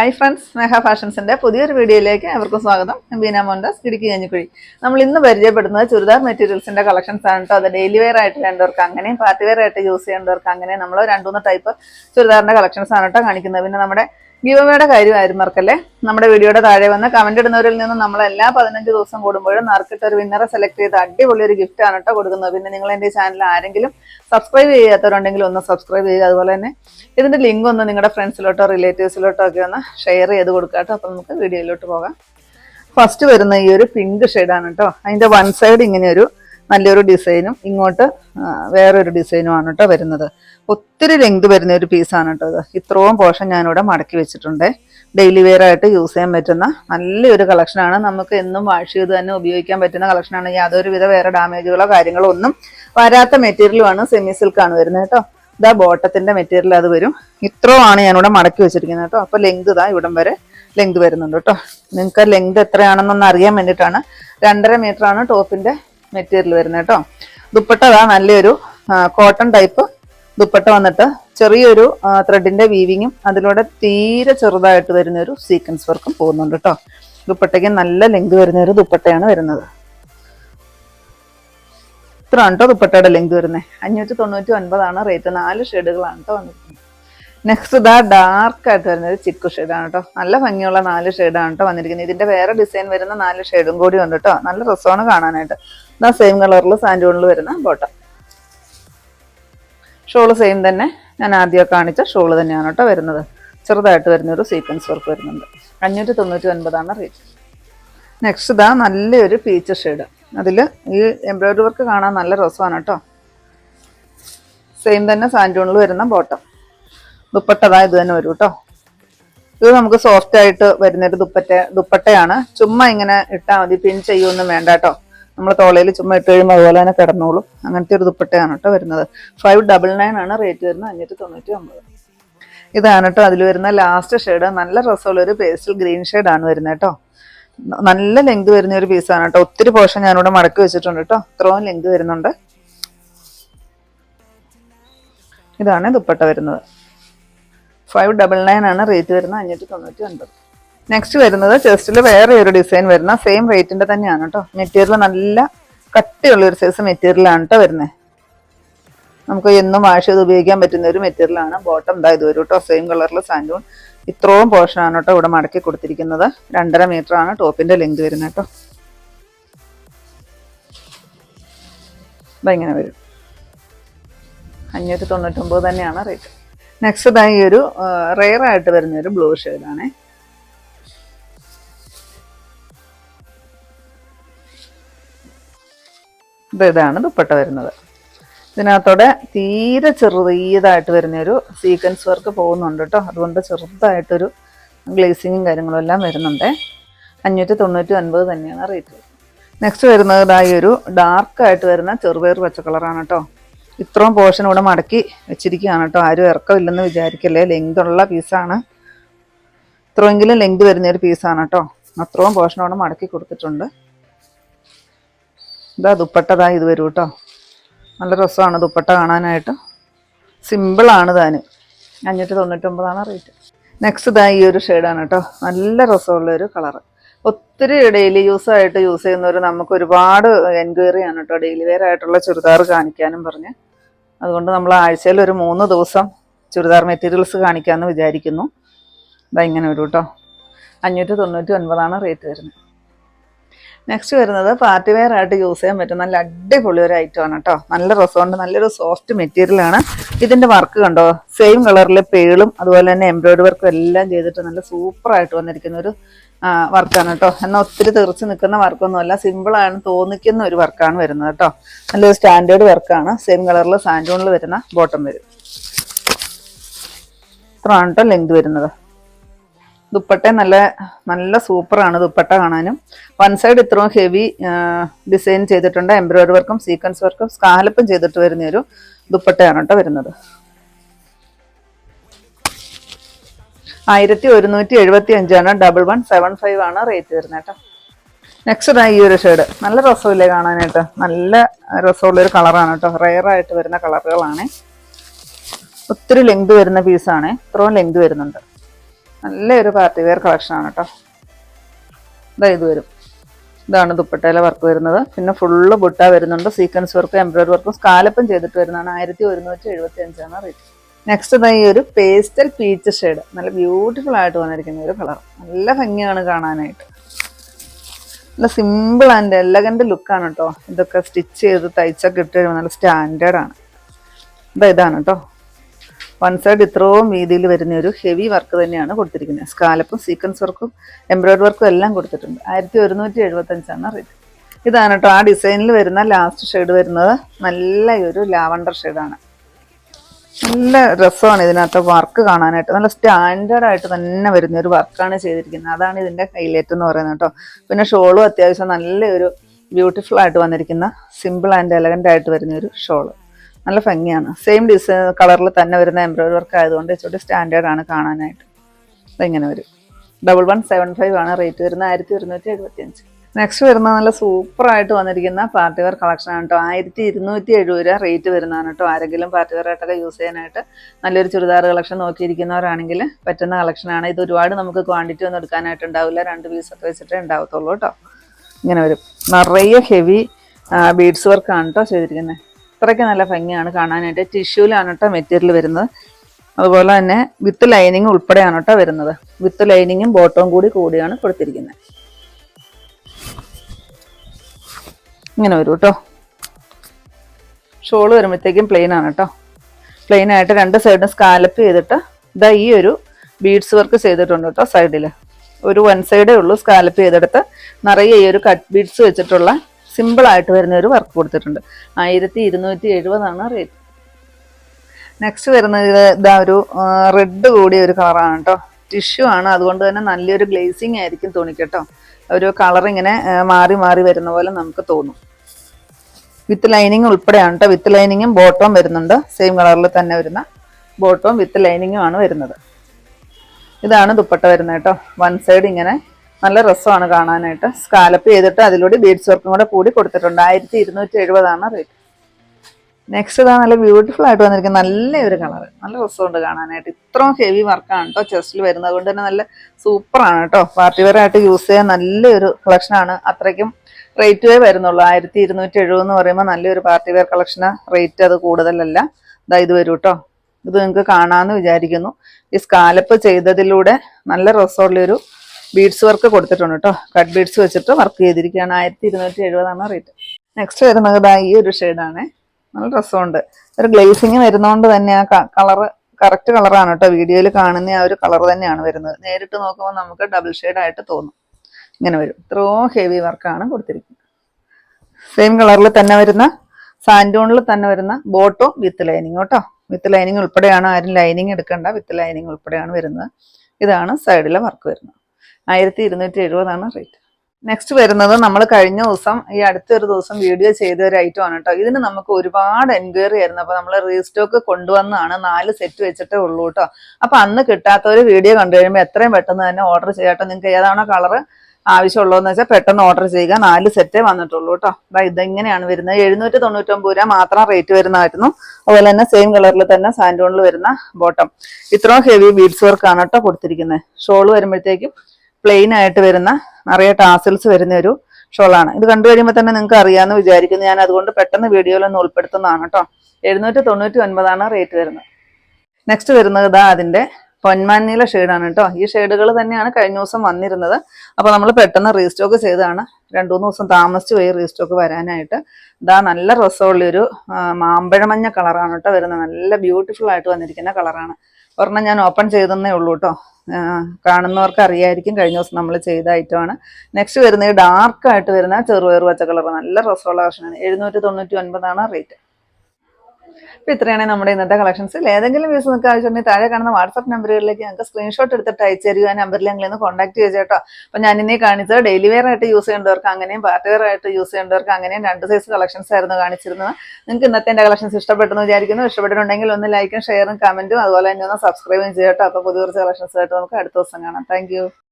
Hi friends സ്നേഹ ഫാഷൻസിന്റെ പുതിയൊരു വീഡിയോയിലേക്ക് അവർക്കും സ്വാഗതം. ബീന മോൻദാസ് ഇടുക്കി കഞ്ഞിക്കുഴി. നമ്മൾ ഇന്ന് പരിചയപ്പെടുന്നത് ചുരിദാർ മെറ്റീരിയൽസിന്റെ കളക്ഷൻസ് ആണ് കേട്ടോ അത് ഡെയിലി വെയർ ആയിട്ട് വേണ്ടവർക്ക് അങ്ങനെയും പാർട്ടി വെയർ ആയിട്ട് യൂസ് ചെയ്യേണ്ടവർക്ക് അങ്ങനെ നമ്മൾ രണ്ടുമൂന്ന് ടൈപ്പ് ചുരിദാറിന്റെ കളക്ഷൻസ് ആണ് കേട്ടോ കാണിക്കുന്നത്. പിന്നെ നമ്മുടെ ഗീവമയുടെ കാര്യം ആരും നമ്മുടെ വീഡിയോയുടെ താഴെ വന്ന് കമന്റ് ഇടുന്നവരിൽ നിന്ന് നമ്മൾ എല്ലാ പതിനഞ്ച് ദിവസം കൂടുമ്പോഴും നറുക്കിട്ട് ഒരു വിന്നറെ സെലക്ട് ചെയ്ത് അടിപൊളി ഒരു ഗിഫ്റ്റ് ആണ് കേട്ടോ കൊടുക്കുന്നത്. പിന്നെ നിങ്ങൾ എന്റെ ഈ ചാനൽ ആരെങ്കിലും സബ്സ്ക്രൈബ് ചെയ്യാത്തവരുണ്ടെങ്കിൽ ഒന്ന് സബ്സ്ക്രൈബ് ചെയ്യുക. അതുപോലെ തന്നെ ഇതിന്റെ ലിങ്ക് ഒന്ന് നിങ്ങളുടെ ഫ്രണ്ട്സിലോട്ടോ റിലേറ്റീവ്സിലോട്ടോ ഒക്കെ ഒന്ന് ഷെയർ ചെയ്ത് കൊടുക്കുക കേട്ടോ അപ്പൊ നമുക്ക് വീഡിയോയിലോട്ട് പോകാം. ഫസ്റ്റ് വരുന്ന ഈ ഒരു പിങ്ക് ഷെയ്ഡാണ് കേട്ടോ അതിന്റെ വൺ സൈഡ് ഇങ്ങനെ ഒരു നല്ലൊരു ഡിസൈനും ഇങ്ങോട്ട് വേറൊരു ഡിസൈനും ആണ് കേട്ടോ വരുന്നത്. ഒത്തിരി ലെങ്ത് വരുന്ന ഒരു പീസാണ് കേട്ടോ ഇത്. ഇത്രയും പോർഷൻ ഞാനിവിടെ മടക്കി വെച്ചിട്ടുണ്ട്. ഡെയിലി വെയർ ആയിട്ട് യൂസ് ചെയ്യാൻ പറ്റുന്ന നല്ലൊരു കളക്ഷനാണ് നമുക്ക് എന്നും വാഷ് ചെയ്ത് തന്നെ ഉപയോഗിക്കാൻ പറ്റുന്ന കളക്ഷനാണ് യാതൊരുവിധ വേറെ ഡാമേജുകളോ കാര്യങ്ങളോ ഒന്നും വരാത്ത മെറ്റീരിയലുമാണ് സെമി സിൽക്കാണ് വരുന്നത് കേട്ടോ ഇതാ ബോട്ടത്തിന്റെ മെറ്റീരിയൽ അത് വരും. ഇത്രയും ആണ് ഞാനിവിടെ മടക്കി വെച്ചിരിക്കുന്നത് കേട്ടോ അപ്പൊ ലെങ്ത് ഇതാ ഇവിടം വരെ ലെങ്ത് വരുന്നുണ്ട് കേട്ടോ നിങ്ങൾക്ക് ലെങ്ത് എത്രയാണെന്നൊന്ന് അറിയാൻ വേണ്ടിയിട്ടാണ്. രണ്ടര ആണ് ടോപ്പിന്റെ മെറ്റീരിയൽ വരുന്നത് കേട്ടോ. ദുപ്പട്ട അതാ നല്ലൊരു കോട്ടൺ ടൈപ്പ് ദുപ്പട്ട വന്നിട്ട് ചെറിയൊരു ത്രെഡിന്റെ വീവിങ്ങും അതിലൂടെ തീരെ ചെറുതായിട്ട് വരുന്ന ഒരു സീക്വൻസ് വർക്കും പോകുന്നുണ്ട് കേട്ടോ. ദുപ്പട്ടയ്ക്ക് നല്ല ലെങ്ത് വരുന്ന ഒരു ദുപ്പട്ടയാണ് വരുന്നത്. ഇത്ര കേട്ടോ ദുപ്പട്ടയുടെ ലെങ്ത് വരുന്നത് അഞ്ഞൂറ്റി തൊണ്ണൂറ്റി ഒൻപതാണ് റേറ്റ് നാല് ഷെയ്ഡുകളാണ് കേട്ടോ വന്നിരിക്കുന്നത്. നെക്സ്റ്റ് ഇതാ ഡാർക്ക് ആയിട്ട് വരുന്നത് ചിക്കു ഷെയ്ഡാണ് കേട്ടോ നല്ല ഭംഗിയുള്ള നാല് ഷെയ്ഡാണ് കേട്ടോ വന്നിരിക്കുന്നത്. ഇതിന്റെ വേറെ ഡിസൈൻ വരുന്ന നാല് ഷെയ്ഡും കൂടി ഉണ്ട് കേട്ടോ നല്ല രസമാണ് കാണാനായിട്ട്. ഇതാ സെയിം കളറിൽ സാൻഡൂണിൽ വരുന്ന ബോട്ടം ഷോൾ സെയിം തന്നെ. ഞാൻ ആദ്യം കാണിച്ച ഷോൾ തന്നെയാണ് കേട്ടോ വരുന്നത്. ചെറുതായിട്ട് വരുന്ന ഒരു സീക്വൻസ് വർക്ക് വരുന്നുണ്ട്. അഞ്ഞൂറ്റി തൊണ്ണൂറ്റി ഒൻപതാണ് റേറ്റ് നെക്സ്റ്റ് ഇതാ നല്ലൊരു പീച്ച് ഷെയ്ഡ് അതിൽ ഈ എംബ്രോയിഡറി വർക്ക് കാണാൻ നല്ല രസമാണ് കേട്ടോ. സെയിം തന്നെ സാൻഡൂണിൽ വരുന്ന ബോട്ടം ദുപ്പട്ടതാ ഇത് തന്നെ വരും കേട്ടോ. ഇത് നമുക്ക് സോഫ്റ്റ് ആയിട്ട് വരുന്നൊരു ദുപ്പറ്റ ദുപ്പട്ടയാണ്. ചുമ്മാ ഇങ്ങനെ ഇട്ടാൽ മതി പിൻ ചെയ്യൊന്നും വേണ്ട കേട്ടോ. നമ്മൾ തോളയിൽ ചുമ്മാ ഇട്ട് കഴിയുമ്പോൾ അതുപോലെ തന്നെ കിടന്നോളും. അങ്ങനത്തെ ഒരു ദുപ്പട്ടയാണ് കേട്ടോ വരുന്നത്. ഫൈവ് ഡബിൾ നയൻ ആണ് റേറ്റ് വരുന്നത് അഞ്ഞൂറ്റി തൊണ്ണൂറ്റി ഒമ്പത് ഇതാണ് കേട്ടോ അതിൽ വരുന്ന ലാസ്റ്റ് ഷെയ്ഡ് നല്ല രസമുള്ള ഒരു പേസ്റ്റൽ ഗ്രീൻ ഷെയ്ഡാണ് വരുന്നത് കേട്ടോ. നല്ല ലെങ്ത് വരുന്ന ഒരു പീസാണ് കേട്ടോ. ഒത്തിരി പോർഷൻ ഞാനിവിടെ മടക്കി വെച്ചിട്ടുണ്ട് കേട്ടോ. ഇത്രയും ലെങ്ത് വരുന്നുണ്ട്. ഇതാണ് ദുപ്പട്ട വരുന്നത്. ഫൈവ് ഡബിൾ നയൻ ആണ് റേറ്റ് വരുന്നത് അഞ്ഞൂറ്റി തൊണ്ണൂറ്റി ഒൻപത് നെക്സ്റ്റ് വരുന്നത് ചെസ്റ്റിൽ വേറെ ഒരു ഡിസൈൻ വരുന്ന സെയിം റേറ്റിന്റെ തന്നെയാണ് കേട്ടോ മെറ്റീരിയൽ നല്ല കട്ടിയുള്ള ഒരു സൈസ് മെറ്റീരിയലാണ് കേട്ടോ വരുന്നത് നമുക്ക് എന്നും വാഷ് ചെയ്ത് ഉപയോഗിക്കാൻ പറ്റുന്ന ഒരു മെറ്റീരിയലാണ് ബോട്ടം ഇതാ ഇത് വരും കേട്ടോ സെയിം കളറിൽ സാൻഡൂൺ ഇത്രയും പോർഷൻ ആണ് കേട്ടോ ഇവിടെ മടക്കി കൊടുത്തിരിക്കുന്നത്. രണ്ടര മീറ്റർ ആണ് ടോപ്പിന്റെ ലെങ്ത് വരുന്നത് കേട്ടോ ഇതെങ്ങനെ വരും. അഞ്ഞൂറ്റി തൊണ്ണൂറ്റൊമ്പത് തന്നെയാണ് റേറ്റ് നെക്സ്റ്റ് ഇതായി ഒരു റെയർ ആയിട്ട് വരുന്ന ഒരു ബ്ലൂ ഷെയ്ഡാണേ ഇത് ഇതാണ് ദുപ്പട്ട വരുന്നത്. ഇതിനകത്തോടെ തീരെ ചെറുതായിട്ട് വരുന്ന ഒരു സീക്വൻസ് വർക്ക് പോകുന്നുണ്ട് കേട്ടോ അതുകൊണ്ട് ചെറുതായിട്ടൊരു ഗ്ലേസിങ്ങും കാര്യങ്ങളും എല്ലാം വരുന്നുണ്ട്. അഞ്ഞൂറ്റി തൊണ്ണൂറ്റി ഒൻപത് തന്നെയാണ് റേറ്റ് നെക്സ്റ്റ് വരുന്നത് ഒരു ഡാർക്കായിട്ട് വരുന്ന ചെറുപയർ പച്ച കളറാണ് കേട്ടോ ഇത്രയും പോർഷൻ ഇവിടെ മടക്കി വെച്ചിരിക്കുകയാണ് കേട്ടോ ആരും ഇറക്കമില്ലെന്ന് വിചാരിക്കല്ലേ? ലെങ്ത് ഉള്ള പീസാണ് ഇത്രയെങ്കിലും ലെങ്ത് വരുന്ന ഒരു പീസാണ് കേട്ടോ അത്രയും പോർഷൻ അവിടെ മടക്കി കൊടുത്തിട്ടുണ്ട്. ഇതാ ദുപ്പട്ടതാ ഇത് വരും കേട്ടോ നല്ല രസമാണ് ദുപ്പട്ട കാണാനായിട്ട്. സിമ്പിളാണ് താൻ അഞ്ഞൂറ്റി തൊണ്ണൂറ്റൊമ്പതാണ് റേറ്റ്. നെക്സ്റ്റ് ഇതാ ഈ ഒരു ഷെയ്ഡാണ് കേട്ടോ നല്ല രസമുള്ള ഒരു കളറ് ഒത്തിരി ഡെയിലി യൂസ് ആയിട്ട് യൂസ് ചെയ്യുന്നവർ നമുക്ക് ഒരുപാട് എൻക്വയറി ആണ് കേട്ടോ ഡെയിലി വെയർ ആയിട്ടുള്ള ചുരിദാർ കാണിക്കാനും പറഞ്ഞ്. അതുകൊണ്ട് നമ്മൾ ആഴ്ചയിൽ ഒരു മൂന്ന് ദിവസം ചുരിദാർ മെറ്റീരിയൽസ് കാണിക്കാമെന്ന് വിചാരിക്കുന്നു. ഇതാ ഇങ്ങനെ ഒരു കേട്ടോ അഞ്ഞൂറ്റി തൊണ്ണൂറ്റി ഒൻപതാണ് റേറ്റ് വരുന്നത്. നെക്സ്റ്റ് വരുന്നത് പാർട്ടി വെയർ ആയിട്ട് യൂസ് ചെയ്യാൻ പറ്റും നല്ല അടിപൊളി ഒരു ഐറ്റം ആണ് കേട്ടോ നല്ല രസമുണ്ട് നല്ലൊരു സോഫ്റ്റ് മെറ്റീരിയൽ ആണ്. ഇതിന്റെ വർക്ക് കണ്ടോ? സെയിം കളറിൽ പേളും അതുപോലെ തന്നെ എംബ്രോയിഡറി വർക്കും എല്ലാം ചെയ്തിട്ട് നല്ല സൂപ്പർ ആയിട്ട് വന്നിരിക്കുന്ന ഒരു വർക്കാണ് കേട്ടോ എന്നാൽ ഒത്തിരി തെറിച്ച് നിൽക്കുന്ന വർക്കൊന്നുമല്ല സിമ്പിൾ ആണ് തോന്നിക്കുന്ന ഒരു വർക്കാണ് വരുന്നത് കേട്ടോ നല്ലൊരു സ്റ്റാൻഡേർഡ് വർക്കാണ് സെയിം കളറിൽ സാൻഡോണിൽ വരുന്ന ബോട്ടം വരും. ഇത്രയാണ് കേട്ടോ ലെങ്ത് വരുന്നത്. ദുപ്പട്ട നല്ല നല്ല സൂപ്പറാണ് ദുപ്പട്ട കാണാനും. വൺ സൈഡ് ഇത്രയും ഹെവി ഡിസൈൻ ചെയ്തിട്ടുണ്ട്. എംബ്രോയിഡറി വർക്കും സീക്വൻസ് വർക്കും സ്കാലപ്പും ചെയ്തിട്ട് വരുന്ന ഒരു ദുപ്പട്ടയാണ് കേട്ടോ വരുന്നത്. ആയിരത്തി ഒരുന്നൂറ്റി എഴുപത്തി അഞ്ചാണ് ഡബിൾ വൺ സെവൻ ഫൈവ് ആണ് റേറ്റ് വരുന്നത് കേട്ടോ. നെക്സ്റ്റ് ഈ ഒരു ഷെയ്ഡ്. നല്ല രസമില്ലേ കാണാനായിട്ട്. നല്ല രസമുള്ളൊരു കളറാണ് കേട്ടോ. റെയർ ആയിട്ട് വരുന്ന കളറുകളാണ്. ഒത്തിരി ലെങ്ത് വരുന്ന പീസാണ് ഇത്രയും ലെങ്ത് വരുന്നുണ്ട്. നല്ലൊരു പാർട്ടി വെയർ കളക്ഷൻ ആണ് കേട്ടോ ഇതാ ഇത് വരും. ഇതാണ് ദുപ്പട്ടയിലെ വർക്ക് വരുന്നത്. പിന്നെ ഫുള്ള് ബുട്ട വരുന്നുണ്ട്. സീക്വൻസ് വർക്ക് എംബ്രോയിഡറി വർക്കും സ്കാലപ്പും ചെയ്തിട്ട് വരുന്നതാണ്. ആയിരത്തി ഒരുന്നൂറ്റി എഴുപത്തി അഞ്ചാണ് റേറ്റ് നെക്സ്റ്റ് ഇതാ ഈ ഒരു പേസ്റ്റൽ പീച്ച് ഷെയ്ഡ് നല്ല ബ്യൂട്ടിഫുൾ ആയിട്ട് വന്നിരിക്കുന്ന ഒരു കളർ നല്ല ഭംഗിയാണ് കാണാനായിട്ട്. നല്ല സിമ്പിൾ ആൻഡ് എലഗന്റ് ലുക്കാണ് കേട്ടോ ഇതൊക്കെ സ്റ്റിച്ച് ചെയ്ത് തയ്ച്ചൊക്കെ ഇട്ട് വരുമ്പോൾ നല്ല സ്റ്റാൻഡേർഡ് ആണ്. ഇതാ ഇതാണ് കേട്ടോ വൺ സൈഡ് ഇത്രയും വീതിയിൽ വരുന്ന ഒരു ഹെവി വർക്ക് തന്നെയാണ് കൊടുത്തിരിക്കുന്നത്. സ്കാലപ്പും സീക്വൻസ് വർക്കും എംബ്രോയ്ഡറി വർക്കും എല്ലാം കൊടുത്തിട്ടുണ്ട്. ആയിരത്തി ഒരുന്നൂറ്റി എഴുപത്തഞ്ചാണ് റേറ്റ് ഇതാണ് കേട്ടോ ആ ഡിസൈനിൽ വരുന്ന ലാസ്റ്റ് ഷെയ്ഡ് വരുന്നത്. നല്ല ഒരു ലാവണ്ടർ ഷെയ്ഡാണ് നല്ല രസമാണ് ഇതിനകത്ത് വർക്ക് കാണാനായിട്ട്. നല്ല സ്റ്റാൻഡേർഡ് ആയിട്ട് തന്നെ വരുന്ന ഒരു വർക്കാണ് ചെയ്തിരിക്കുന്നത്. അതാണ് ഇതിന്റെ ഹൈലൈറ്റ് എന്ന് പറയുന്നത് കേട്ടോ പിന്നെ ഷോളും അത്യാവശ്യം നല്ലൊരു ബ്യൂട്ടിഫുൾ ആയിട്ട് വന്നിരിക്കുന്ന സിമ്പിൾ ആൻഡ് എലഗന്റ് ആയിട്ട് വരുന്ന ഒരു ഷോൾ നല്ല ഭംഗിയാണ്. സെയിം ഡിസൈൻ കളറിൽ തന്നെ വരുന്ന എംബ്രോയിഡറി വർക്ക് ആയതുകൊണ്ട് ഇച്ചിരി സ്റ്റാൻഡേർഡ് ആണ് കാണാനായിട്ട്. ഇങ്ങനെ വരും. ഡബിൾ വൺ സെവൻ ഫൈവ് ആണ് റേറ്റ് വരുന്നത് ആയിരത്തി ഒരുന്നൂറ്റി എഴുപത്തി അഞ്ച് നെക്സ്റ്റ് വരുന്ന നല്ല സൂപ്പറായിട്ട് വന്നിരിക്കുന്ന പാർട്ടി വെയർ കളക്ഷൻ ആണ് കേട്ടോ. ആയിരത്തി ഇരുന്നൂറ്റി എഴുപത് രൂപ റേറ്റ് വരുന്നതാണ് കേട്ടോ. ആരെങ്കിലും പാർട്ടി വെയർ ആയിട്ടൊക്കെ യൂസ് ചെയ്യാനായിട്ട് നല്ലൊരു ചുരിദാർ കളക്ഷൻ നോക്കിയിരിക്കുന്നവരാണെങ്കിൽ പറ്റുന്ന കളക്ഷനാണ് ഇത് ഒരുപാട് നമുക്ക് ക്വാണ്ടിറ്റി ഒന്നും എടുക്കാനായിട്ട് ഉണ്ടാവില്ല. രണ്ട് പീസൊക്കെ വെച്ചിട്ടേ ഉണ്ടാവത്തുള്ളൂ കേട്ടോ. ഇങ്ങനെ വരും. നിറയെ ഹെവി ബീഡ്സ് വർക്കാണ് കേട്ടോ ചെയ്തിരിക്കുന്നത്. അത്രയ്ക്ക് നല്ല ഭംഗിയാണ് കാണാനായിട്ട്. ടിഷ്യൂലാണ് കേട്ടോ മെറ്റീരിയൽ വരുന്നത്. അതുപോലെ തന്നെ വിത്ത് ലൈനിങ് ഉൾപ്പെടെയാണ് കേട്ടോ വരുന്നത്. വിത്ത് ലൈനിങ്ങും ബോട്ടവും കൂടി കൂടിയാണ് കൊടുത്തിരിക്കുന്നത്. ഇങ്ങനെ വരും കേട്ടോ ഷോൾ വരുമ്പോഴത്തേക്കും പ്ലെയിൻ ആണ് കേട്ടോ പ്ലെയിൻ ആയിട്ട് രണ്ട് സൈഡും സ്കാലപ്പ് ചെയ്തിട്ട് ഇതാ ഈ ഒരു ബീഡ്സ് വർക്ക് ചെയ്തിട്ടുണ്ട് കേട്ടോ സൈഡിൽ ഒരു വൺ സൈഡേ ഉള്ളൂ സ്കാലപ്പ് ചെയ്തെടുത്ത് നിറയെ ഈ ഒരു കട്ട് ബീഡ്സ് വെച്ചിട്ടുള്ള സിമ്പിൾ ആയിട്ട് വരുന്ന ഒരു വർക്ക് കൊടുത്തിട്ടുണ്ട്. ആയിരത്തി ഇരുന്നൂറ്റി എഴുപതാണ് റേറ്റ് നെക്സ്റ്റ് വരുന്നത് ഇതാ ഒരു റെഡ് കൂടിയ ഒരു കളറാണ് കേട്ടോ ടിഷ്യൂ ആണ്. അതുകൊണ്ട് തന്നെ നല്ലൊരു ഗ്ലേസിങ് ആയിരിക്കും തുണിക്കട്ടോ. ഒരു കളർ ഇങ്ങനെ മാറി മാറി വരുന്ന പോലെ നമുക്ക് തോന്നും. വിത്ത് ലൈനിങ് ഉൾപ്പെടെയാണ് കേട്ടോ വിത്ത് ലൈനിങ്ങും ബോട്ടവും വരുന്നുണ്ട്. സെയിം കളറിൽ തന്നെ വരുന്ന ബോട്ടവും വിത്ത് ലൈനിങ്ങും ആണ് വരുന്നത്. ഇതാണ് ദുപ്പട്ട വരുന്നത് കേട്ടോ വൺ സൈഡ് ഇങ്ങനെ നല്ല രസമാണ് കാണാനായിട്ട്. സ്കാലപ്പ് ചെയ്തിട്ട് അതിലൂടെ ബീഡ്സ് വർക്കും കൂടെ കൂടി കൊടുത്തിട്ടുണ്ട്. ആയിരത്തി ഇരുന്നൂറ്റി എഴുപതാണ് റേറ്റ് നെക്സ്റ്റ് ഇതാ നല്ല ബ്യൂട്ടിഫുൾ ആയിട്ട് വന്നിരിക്കുന്ന നല്ല ഒരു കളർ നല്ല രസമുണ്ട് കാണാനായിട്ട്. ഇത്രയും ഹെവി വർക്കാണ് കേട്ടോ ചെസ്റ്റിൽ വരുന്നത്. അതുകൊണ്ട് തന്നെ നല്ല സൂപ്പറാണ് കേട്ടോ പാർട്ടി വെയർ ആയിട്ട് യൂസ് ചെയ്യാൻ നല്ലൊരു കളക്ഷനാണ് അത്രയ്ക്കും റേറ്റ് വരുന്നുള്ളൂ. ആയിരത്തി ഇരുന്നൂറ്റി എഴുപത് എന്ന് പറയുമ്പോൾ നല്ലൊരു പാർട്ടി വെയർ കളക്ഷന് റേറ്റ് അത് കൂടുതലല്ല. ഇതാ ഇത് വരും കേട്ടോ ഇത് നിങ്ങൾക്ക് കാണാമെന്ന് വിചാരിക്കുന്നു. ഈ സ്കാലപ്പ് ചെയ്തതിലൂടെ നല്ല രസമുള്ളൊരു ബീഡ്സ് വർക്ക് കൊടുത്തിട്ടുണ്ട് കേട്ടോ കട്ട് ബീഡ്സ് വെച്ചിട്ട് വർക്ക് ചെയ്തിരിക്കുകയാണ്. ആയിരത്തി ഇരുന്നൂറ്റി എഴുപതാണ് റേറ്റ് നെക്സ്റ്റ് വരുന്നത് ഇതാ ഈ ഒരു ഷെയ്ഡാണ് നല്ല രസമുണ്ട്. ഒരു ഗ്ലേസിങ് വരുന്നതുകൊണ്ട് തന്നെ ആ കളറ് കറക്റ്റ് കളറാണ് കേട്ടോ വീഡിയോയിൽ കാണുന്ന ആ ഒരു കളർ തന്നെയാണ് വരുന്നത്. നേരിട്ട് നോക്കുമ്പോൾ നമുക്ക് ഡബിൾ ഷെയ്ഡായിട്ട് തോന്നും. ഇങ്ങനെ വരും. ഇത്രയും ഹെവി വർക്കാണ് കൊടുത്തിരിക്കുന്നത്. സെയിം കളറിൽ തന്നെ വരുന്ന സാൻഡോണിൽ തന്നെ വരുന്ന ബോട്ടും വിത്ത് ലൈനിങ് കേട്ടോ വിത്ത് ലൈനിങ് ഉൾപ്പെടെയാണ്. ആരും ലൈനിങ് എടുക്കേണ്ട. വിത്ത് ലൈനിങ് ഉൾപ്പെടെയാണ് വരുന്നത്. ഇതാണ് സൈഡിലെ വർക്ക് വരുന്നത്. ആയിരത്തി ഇരുന്നൂറ്റി എഴുപതാണ് റേറ്റ് നെക്സ്റ്റ് വരുന്നത് നമ്മൾ കഴിഞ്ഞ ദിവസം ഈ അടുത്തൊരു ദിവസം വീഡിയോ ചെയ്ത ഒരു ഐറ്റം ആണ് കേട്ടോ ഇതിന് നമുക്ക് ഒരുപാട് എൻക്വയറി ആയിരുന്നു. അപ്പൊ നമ്മൾ റീസ്റ്റോക്ക് കൊണ്ടുവന്നാണ് നാല് സെറ്റ് വെച്ചിട്ടേ ഉള്ളൂ കേട്ടോ അപ്പൊ അന്ന് കിട്ടാത്തവര് വീഡിയോ കണ്ടു കഴിയുമ്പോൾ എത്രയും പെട്ടെന്ന് തന്നെ ഓർഡർ ചെയ്യാം കേട്ടോ നിങ്ങൾക്ക് ഏതാണോ കളറ് ആവശ്യമുള്ളതെന്ന് വെച്ചാൽ പെട്ടെന്ന് ഓർഡർ ചെയ്യുക. നാല് സെറ്റേ വന്നിട്ടുള്ളൂ കേട്ടോ ഇതെങ്ങനെയാണ് വരുന്നത്? എഴുന്നൂറ്റി തൊണ്ണൂറ്റൊമ്പത് രൂപ മാത്രം റേറ്റ് വരുന്നതായിരുന്നു. അതുപോലെ തന്നെ സെയിം കളറിൽ തന്നെ സാൻഡോണിൽ വരുന്ന ബോട്ടം ഇത്രയും ഹെവി ബീഡ്സ് വർക്കാണ് കേട്ടോ കൊടുത്തിരിക്കുന്നത് ഷോൾ വരുമ്പോഴത്തേക്കും പ്ലെയിൻ ആയിട്ട് വരുന്ന നിറയെ ടാസിൽസ് വരുന്ന ഒരു ഷോളാണ് ഇത് കണ്ടു കഴിയുമ്പോൾ തന്നെ നിങ്ങൾക്ക് അറിയാമെന്ന് വിചാരിക്കുന്നു. ഞാൻ അതുകൊണ്ട് പെട്ടെന്ന് വീഡിയോയിൽ ഒന്ന് ഉൾപ്പെടുത്തുന്നതാണ് കേട്ടോ എഴുന്നൂറ്റി തൊണ്ണൂറ്റി ഒൻപതാണ് റേറ്റ് വരുന്നത്. നെക്സ്റ്റ് വരുന്നത് ഇതാ അതിന്റെ പൊന്മാനീല ഷെയ്ഡാണ് കേട്ടോ. ഈ ഷെയ്ഡുകൾ തന്നെയാണ് കഴിഞ്ഞ ദിവസം വന്നിരുന്നത്. അപ്പോൾ നമ്മൾ പെട്ടെന്ന് റീസ്റ്റോക്ക് ചെയ്തതാണ്. രണ്ടു മൂന്ന് ദിവസം താമസിച്ച് പോയി റീസ്റ്റോക്ക് വരാനായിട്ട്. ഇതാ നല്ല രസമുള്ളൊരു മാമ്പഴമഞ്ഞ കളറാണ് കേട്ടോ വരുന്നത്. നല്ല ബ്യൂട്ടിഫുൾ ആയിട്ട് വന്നിരിക്കുന്ന കളറാണ് ഒരെണ്ണം ഞാൻ ഓപ്പൺ ചെയ്തെന്നേ ഉള്ളൂ കേട്ടോ. കാണുന്നവർക്ക് അറിയായിരിക്കും കഴിഞ്ഞ ദിവസം നമ്മൾ ചെയ്ത ഐറ്റമാണ് നെക്സ്റ്റ് വരുന്നത് ഡാർക്ക് ആയിട്ട് വരുന്ന ചെറുപയർ പച്ച കളർ നല്ല രസമുള്ള കളക്ഷനാണ്. എഴുന്നൂറ്റി തൊണ്ണൂറ്റി ഒൻപതാണ് റേറ്റ് അപ്പോൾ ഇത്രയാണ് നമ്മുടെ ഇന്നത്തെ കളക്ഷൻസിൽ ഏതെങ്കിലും വ്യൂസ് നിങ്ങൾക്ക് ആവശ്യമുണ്ടെങ്കിൽ താഴെ കാണുന്ന വാട്സ്ആപ്പ് നമ്പറുകളിലേക്ക് ഞങ്ങൾക്ക് സ്ക്രീൻഷോട്ട് എടുത്തിട്ട് അയച്ചു തരിക. ആ നമ്പറിൽ ഞങ്ങൾ ഇന്ന് കോൺടാക്ട് ചെയ്ത് കേട്ടോ അപ്പോൾ ഞാൻ ഇന്നേ കാണിച്ചത് ഡെയിലി വെയർ ആയിട്ട് യൂസ് ചെയ്യേണ്ടവർക്ക് അങ്ങനെയും പാർട്ടി വെയർ ആയിട്ട് യൂസ് ചെയ്യേണ്ടവർക്ക് അങ്ങനെയും രണ്ട് സൈസ് കളക്ഷൻസ് ആയിരുന്നു കാണിച്ചിരുന്നത്. നിങ്ങൾക്ക് ഇന്നത്തെ എന്റെ കളക്ഷൻസ് ഇഷ്ടപ്പെട്ടെന്ന് വിചാരിക്കുന്നു. ഇഷ്ടപ്പെട്ടിട്ടുണ്ടെങ്കിൽ ഒന്ന് ലൈക്കും ഷെയറും കമന്റും അതുപോലെ തന്നെ ഒന്ന് സബ്സ്ക്രൈബും ചെയ്യട്ടോ അപ്പോൾ പുതിയ കുറച്ച് കളക്ഷൻസ് ആയിട്ട് നമുക്ക് അടുത്ത ദിവസം കാണാം. താങ്ക്